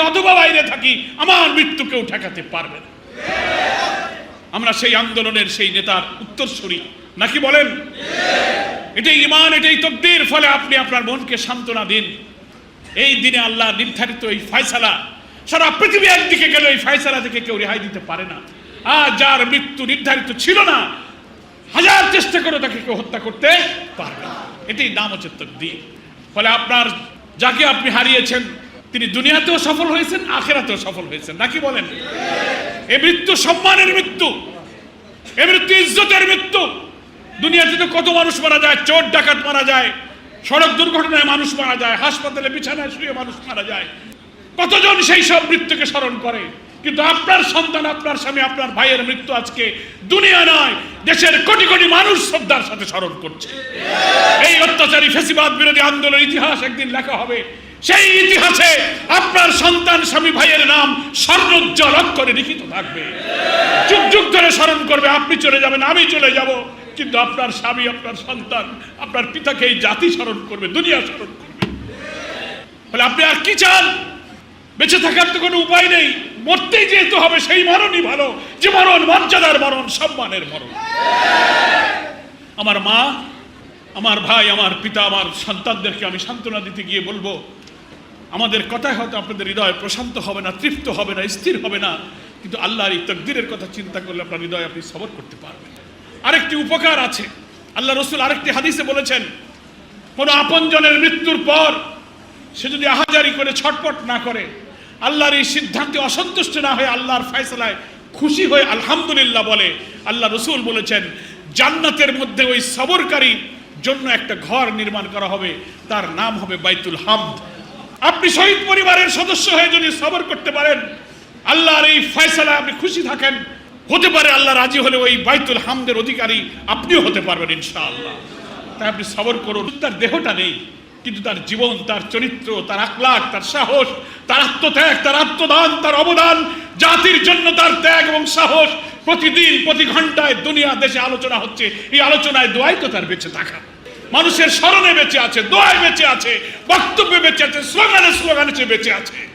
অথবা বাইরে থাকি, আমার মৃত্যু কেউ ঠেকাতে পারবে না। আমরা সেই আন্দোলনের সেই নেতার উত্তরসূরি, নাকি বলেন? এটাই ইমান এটাই তকদির, ফলে আপনি আপনার মনকে সান্ত্বনা দিন। এই দিনে আল্লাহ নির্ধারিত এই ফয়সালা, সারা পৃথিবী একদিকে গেল, এই ফয়সালা থেকে কেউ রেহাই দিতে পারে না। আর যার মৃত্যু নির্ধারিত ছিল না, হাজার চেষ্টা করে তাকে কেউ হত্যা করতে পারবে এটাই নাম হচ্ছে তকদির। ফলে আপনার, যাকে আপনি হারিয়েছেন তিনি দুনিয়াতেও সফল হয়েছেন, আখেরাতেও সফল হয়েছেন। নাকি বলেন? এ মৃত্যু সম্মানের মৃত্যু। এ মৃত্যু ইজ্জতের মৃত্যু। দুনিয়াতে তো কত মানুষ মারা যায়, চোর ডাকাত মারা যায়, সড়ক দুর্ঘটনায় মানুষ মারা যায়, হাসপাতালে বিছানায় শুয়ে মানুষ মারা যায়। কতজন সেই সব মৃত্যুকে স্মরণ করে? কিন্তু আপনার সন্তান, আপনার স্বামী, আপনার ভাইয়ের মৃত্যু আজকে দুনিয়া নয়, দেশের কোটি কোটি মানুষ শ্রদ্ধার সাথে স্মরণ করছে। এই অত্যাচারী ফেসিবাদ বিরোধী আন্দোলন ইতিহাস একদিন লেখা হবে। সেই ইতিহাসে আপনার সন্তান স্বামী ভাইয়ের নাম স্বর্ণোজ্জ্বল অক্ষরে লিখিত থাকবে। যুগ যুগ ধরে স্মরণ করবে, আপনি চলে যাবেন, আমি চলে যাব। কিন্তু আপনার স্বামী, আপনার সন্তান, আপনার পিতাকে এই জাতি স্মরণ করবে, দুনিয়া স্মরণ করবে। বলে, আপনি আর কি চান? বেঁচে থাকার তো কোনো উপায় নেই। মরতেই যেহেতু হবে, সেই মরণই ভালো। যে মরণ, মর্যাদার মরণ, সম্মানের মরণ। আমার মা, আমার ভাই, আমার পিতা, আমার সন্তানদেরকে আমি সান্ত্বনা দিতে গিয়ে বলব আমাদের কথায় হয়তো আপনাদের হৃদয় প্রশান্ত হবে না, তৃপ্ত হবে না, স্থির হবে না, কিন্তু আল্লাহর এই তকদিরের কথা চিন্তা করলে আপনার হৃদয় আপনি সবর করতে পারবেন। আরেকটি উপকার আছে। আল্লাহ রসুল আরেকটি হাদিসে বলেছেন, কোনো আপনজনের মৃত্যুর পর সে যদি আহাজারি করে, ছটপট না করে, আল্লাহর এই সিদ্ধান্তে অসন্তুষ্ট না হয়ে আল্লাহর ফয়সলায় খুশি হয়ে আলহামদুলিল্লাহ বলে, আল্লাহ রসুল বলেছেন, জান্নাতের মধ্যে ওই সবরকারী জন্য একটা ঘর নির্মাণ করা হবে, তার নাম হবে বাইতুল হামদ। আপনি শহীদ পরিবারের সদস্য হয়ে যদি সবর করতে পারেন, আল্লাহর এই ফয়সালা আপনি খুশি থাকেন। হতে পারে আল্লাহ রাজি হলে ওই বাইতুল হামদের অধিকারী আপনিও হতে পারবেন ইনশাআল্লাহ। তাই আপনি সবর করুন। তার দেহটা নেই, কিন্তু তার জীবন, তার চরিত্র, তার আকলাক তার সাহস, তার আত্মত্যাগ, তার আত্মদান, তার অবদান, জাতির জন্য তার ত্যাগ এবং সাহস প্রতিদিন, প্রতি ঘন্টায় দুনিয়া দেশে আলোচনা হচ্ছে। এই আলোচনায় দোয়াই তো তার বেঁচে থাকা। মানুষের স্মরণে বেঁচে আছে দোয়ায় বেঁচে আছে বক্তব্যে বেঁচে আছে স্লোগানে স্লোগানে বেঁচে আছে।